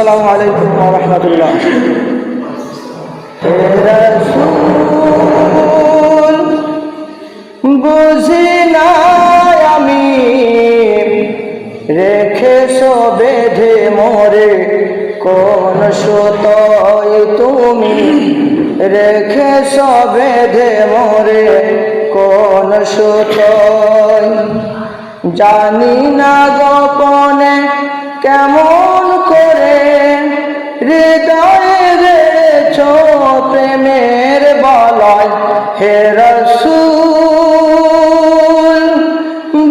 আসসালামু আলাইকুম রহমতুল্লাহ। বুঝি না আমি রেখেছ বেঁধে মরে, কোন সুতোয় তুমি রেখেছ বেঁধে মরে, কোন সুতোয়? জানি না গোপনে কেমন হৃদয়ে রেছ প্রেমের বলয়। হে রসুল,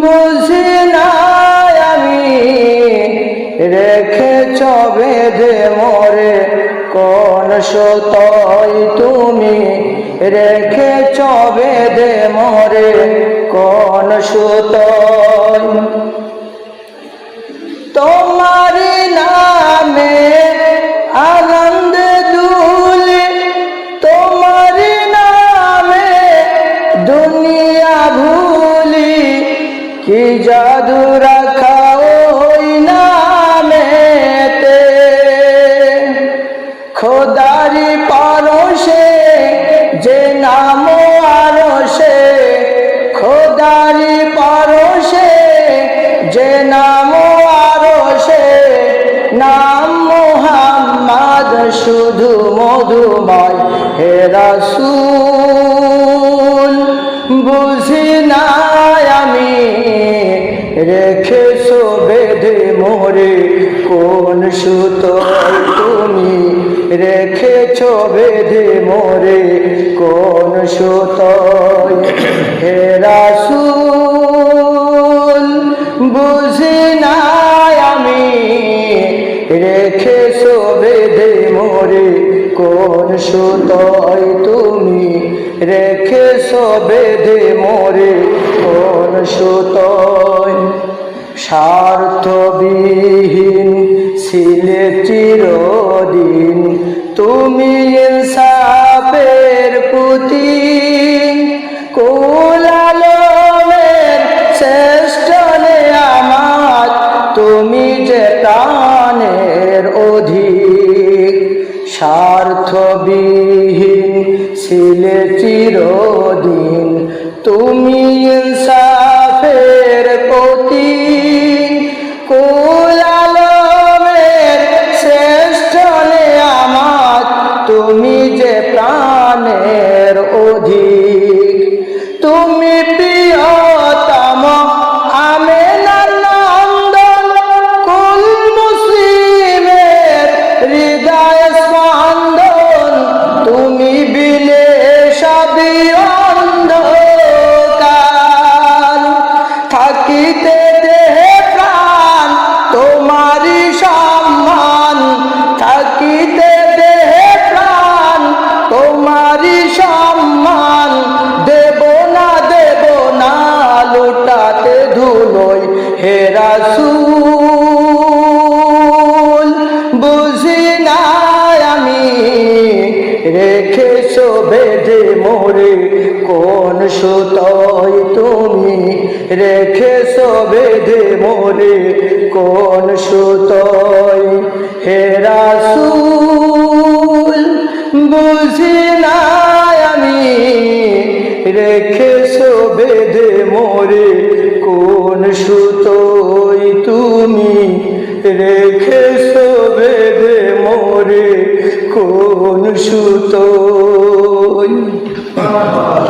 বুঝি না আমি রেখেছ বেঁধে মরে। কোন সতয় তুমি রেখেছ বেঁধে মরে? কোন সুতয় দুনিয়া ভুলি, কি জাদু রাখা ওই নামেতে? খোদারি পারসে যে নাম আরসে খোদারি পারসে যে নাম আরসে নাম মোহাম্মদ শুধু মধুময়, হে রাসূল। কোন তুমি রেখেছো বেঁধে মোরে কোন সুতো হে রাসূল, বুঝি না আমি রেখেছো বেঁধে মোরে কোন সুতোয়। তুমি রেখেছো বেঁধে মোরে কোন সুতোয়। স্বার্থবিহীন ছিলে চিরদিন। তুমি সাপের পুতি কুলালের শ্রেষ্ঠ আমার তুমি যে প্রাণের অধিক। স্বার্থবিহীন ছিলে চিরদিন। তুমি মোরে কোন সুতোয় তুমি রেখেছো বেঁধে মোরে? কোন সুতোয় হে রাসূল, বুঝি না আমি রেখেছো বেঁধে মোরে? কোন সুতোয় তুমি রেখেছো বেঁধে মোরে? কোন সুতোয় Oh, my God.